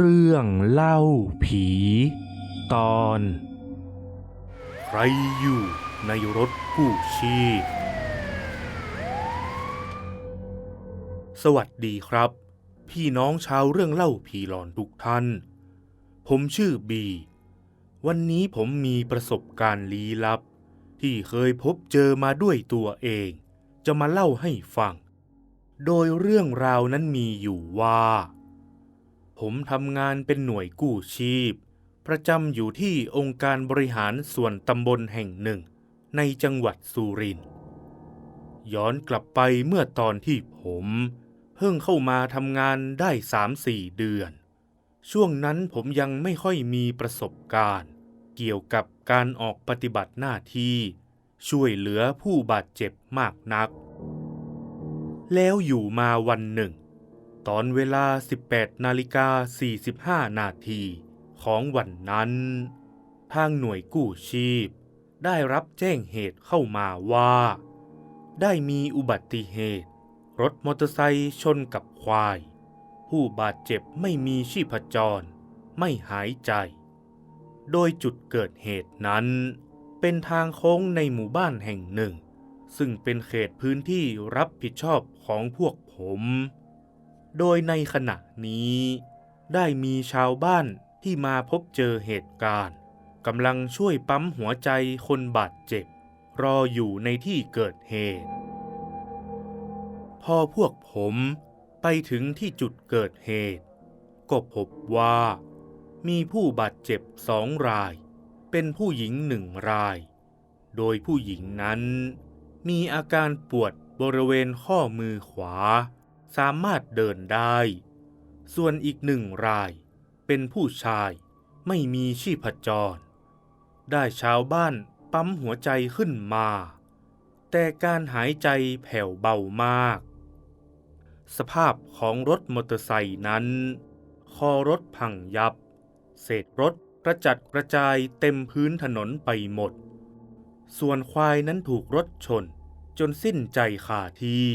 เรื่องเล่าผี ตอน ใครอยู่ในรถกู้ชีพสวัสดีครับ พี่น้องชาวเรื่องเล่าผีหลอนทุกท่าน ผมชื่อบี วันนี้ผมมีประสบการณ์ลี้ลับ ที่เคยพบเจอมาด้วยตัวเอง จะมาเล่าให้ฟัง โดยเรื่องราวนั้นมีอยู่ว่า ผมทำงานเป็นหน่วยกู้ชีพ ประจำอยู่ที่องค์การบริหารส่วนตำบลแห่งหนึ่ง ในจังหวัดสุรินทร์ย้อนกลับไปเมื่อตอนที่ผม เพิ่งเข้ามาทำงานได้สามสี่เดือน ช่วงนั้นผมยังไม่ค่อยมีประสบการณ์ เกี่ยวกับการออกปฏิบัติหน้าที่ ช่วยเหลือผู้บาดเจ็บมากนัก แล้วอยู่มาวันหนึ่ง ตอนเวลา 18 นาฬิกา 45 นาทีของวันนั้น ทางหน่วยกู้ชีพ ได้รับแจ้งเหตุเข้ามาว่า ได้มีอุบัติเหตุ รถมอเตอร์ไซค์ชนกับควาย ผู้บาดเจ็บไม่มีชีพจร ไม่หายใจ โดยจุดเกิดเหตุนั้น เป็นทางโค้งในหมู่บ้านแห่งหนึ่ง ซึ่งเป็นเขตพื้นที่รับผิดชอบของพวกผม โดยในขณะนี้ ได้มีชาวบ้านที่มาพบเจอเหตุการณ์กำลังช่วยปั๊มหัวใจคนบาดเจ็บ รออยู่ในที่เกิดเหตุ พอพวกผมไปถึงที่จุดเกิดเหตุ ก็พบว่ามีผู้บาดเจ็บสองราย เป็นผู้หญิงหนึ่งราย โดยผู้หญิงนั้น มีอาการปวดบริเวณข้อมือขวา สามารถเดินได้ ส่วนอีกหนึ่งรายเป็นผู้ชายไม่มีชีพจร ได้ชาวบ้านปั๊มหัวใจขึ้นมา แต่การหายใจแผ่วเบามาก สภาพของรถมอเตอร์ไซค์นั้น คอรถพังยับ เศษรถกระจัดกระจายเต็มพื้นถนนไปหมด ส่วนควายนั้นถูกรถชนจนสิ้นใจคาที่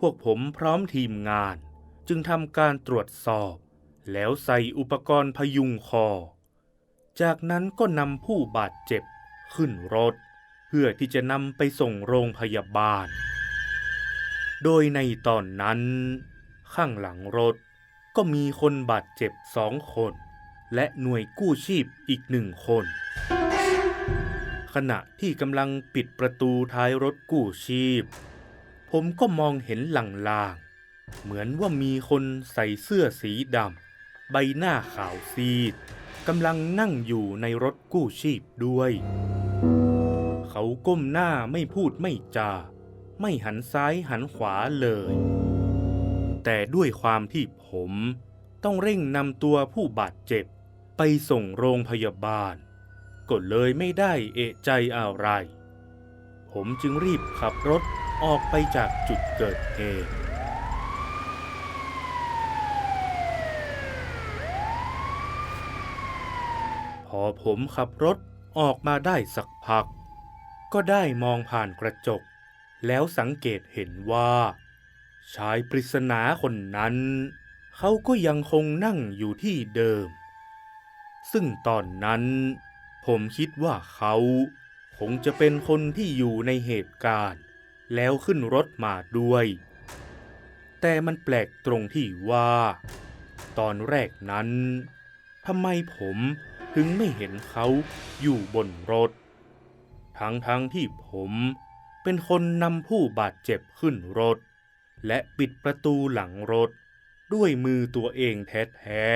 พวกผมพร้อมทีมงาน จึงทำการตรวจสอบ แล้วใส่อุปกรณ์พยุงคอ จากนั้นก็นำผู้บาดเจ็บขึ้นรถ เพื่อที่จะนำไปส่งโรงพยาบาล โดยในตอนนั้น ข้างหลังรถก็มีคนบาดเจ็บสองคน และหน่วยกู้ชีพอีกหนึ่งคน ขณะที่กำลังปิดประตูท้ายรถกู้ชีพ ผมก็มองเห็นหลางๆ เหมือนว่ามีคนใส่เสื้อสีดำ ใบหน้าขาวซีดกำลังนั่งอยู่ในรถกู้ชีพด้วย เขาก้มหน้าไม่พูดไม่จา ไม่หันซ้ายหันขวาเลย แต่ด้วยความที่ผมต้องเร่งนำตัวผู้บาดเจ็บ ไปส่งโรงพยาบาลก็เลยไม่ได้เอะใจอะไร ผมจึงรีบขับรถ ออกไปจากจุดเกิดเหตุพอผมขับรถออกมาได้สักพัก ก็ได้มองผ่านกระจก แล้วสังเกตเห็นว่า ชายปริศนาคนนั้น เขาก็ยังคงนั่งอยู่ที่เดิม ซึ่งตอนนั้น ผมคิดว่าเขาคงจะเป็นคนที่อยู่ในเหตุการณ์ แล้วขึ้นรถมาด้วย แต่มันแปลกตรงที่ว่า ตอนแรกนั้นทำไมผมถึงไม่เห็นเขาอยู่บนรถ ทั้งทั้งๆที่ผมเป็นคนนำผู้บาดเจ็บขึ้นรถ และปิดประตูหลังรถ ด้วยมือตัวเองแท้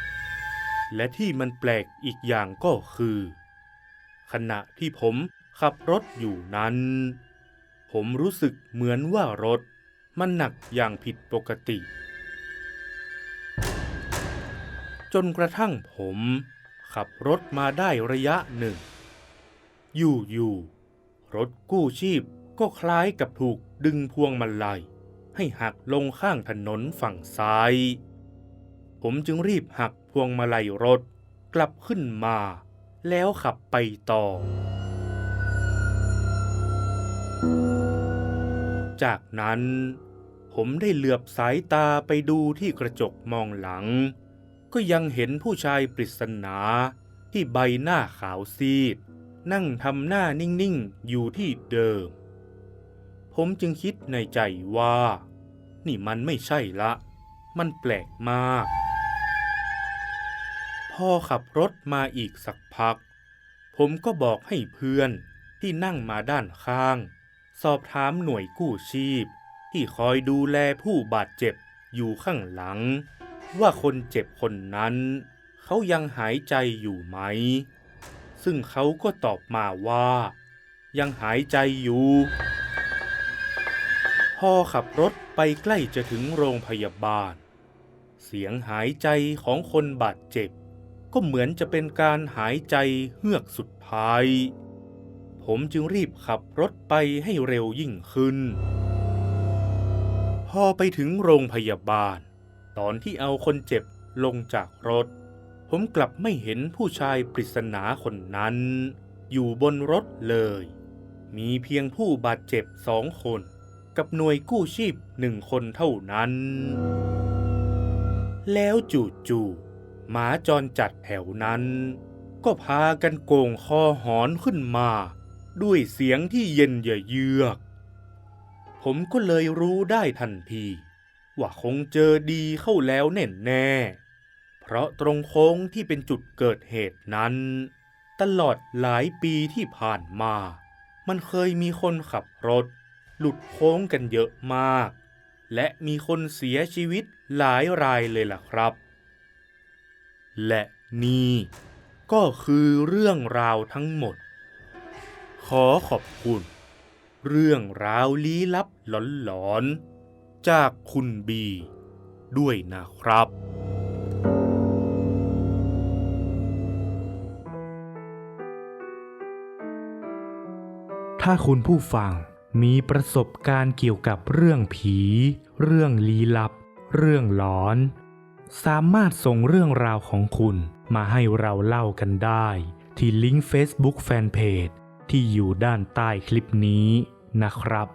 ๆ และที่มันแปลกอีกอย่างก็คือ ขณะที่ผมขับรถอยู่นั้น ผมรู้สึกเหมือนว่ารถมันหนักอย่างผิดปกติ จนกระทั่งผมขับรถมาได้ระยะหนึ่ง อยู่ๆรถกู้ชีพก็คล้ายกับถูกดึงพวงมาลัย ให้หักลงข้างถนนฝั่งซ้าย ผมจึงรีบหักพวงมาลัยรถกลับขึ้นมา แล้วขับไปต่อ จากนั้น ผมได้เหลือบสายตาไปดูที่กระจกมองหลัง ก็ยังเห็นผู้ชายปริศนาที่ใบหน้าขาวซีด นั่งทำหน้านิ่งๆ อยู่ที่เดิม ผมจึงคิดในใจว่า นี่มันไม่ใช่ละ มันแปลกมาก พอขับรถมาอีกสักพัก ผมก็บอกให้เพื่อนที่นั่งมาด้านข้าง สอบถามหน่วยกู้ชีพ ที่คอยดูแลผู้บาดเจ็บอยู่ข้างหลัง ว่าคนเจ็บคนนั้น เขายังหายใจอยู่ไหม ซึ่งเขาก็ตอบมาว่า ยังหายใจอยู่ พอขับรถไปใกล้จะถึงโรงพยาบาล เสียงหายใจของคนบาดเจ็บ ก็เหมือนจะเป็นการหายใจเฮือกสุดท้าย ผมจึงรีบขับรถไปให้เร็วยิ่งขึ้น พอไปถึงโรงพยาบาล ตอนที่เอาคนเจ็บลงจากรถ ผมกลับไม่เห็นผู้ชายปริศนาคนนั้น อยู่บนรถเลย มีเพียงผู้บาดเจ็บสองคน กับหน่วยกู้ชีพหนึ่งคนเท่านั้น แล้วจู่ๆหมาจรจัดแถวนั้นก็พากันโกงคอหอนขึ้นมา ด้วยเสียงที่เย็นเยือก ผมก็เลยรู้ได้ทันที ว่าคงเจอดีเข้าแล้วแน่แน่ๆเพราะตรงโค้งที่เป็นจุดเกิดเหตุนั้น ตลอดหลายปีที่ผ่านมา มันเคยมีคนขับรถ หลุดโค้งกันเยอะมาก และมีคนเสียชีวิตหลายรายเลยล่ะครับ และนี่ก็คือเรื่องราวทั้งหมด ขอขอบคุณ เรื่องราวลี้ลับหลอนๆ จากคุณบี ด้วยนะครับ ถ้าคุณผู้ฟังมีประสบการณ์เกี่ยวกับเรื่องผี เรื่องลี้ลับ เรื่องหลอน สามารถส่งเรื่องราวของคุณมาให้เราเล่ากันได้ ที่ลิงก์ Facebook Fanpage ที่อยู่ด้านใต้คลิปนี้นะครับ